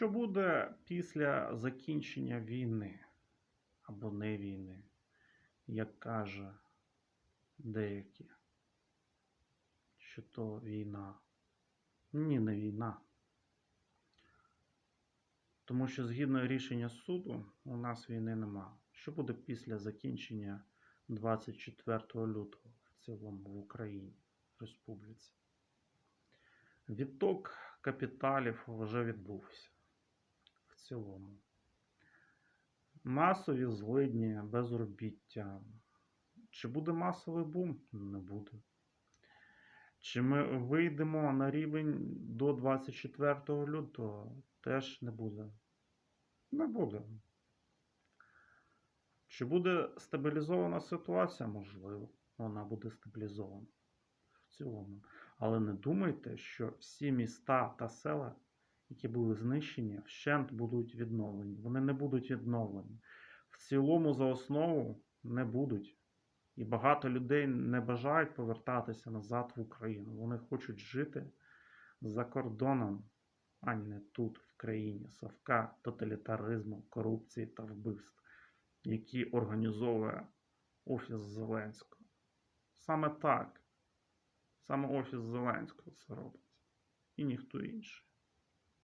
Що буде після закінчення війни або не війни, як каже деякі, що то війна? Ні, не війна. Тому що згідно рішення суду у нас війни нема. Що буде після закінчення 24 лютого в цілому в Україні, в республіці? Відток капіталів вже відбувся цілому. Масові злидні, безробіття. Чи буде масовий бум? Не буде. Чи ми вийдемо на рівень до 24 лютого? Теж не буде. Не буде. Чи буде стабілізована ситуація? Можливо, вона буде стабілізована в цілому. Але не думайте, що всі міста та села, які були знищені, вщент будуть відновлені. Вони не будуть відновлені. В цілому, за основу не будуть. І багато людей не бажають повертатися назад в Україну. Вони хочуть жити за кордоном, а не тут, в країні совка, тоталітаризму, корупції та вбивств, які організовує Офіс Зеленського. Саме так. Саме Офіс Зеленського це робить. І ніхто інший.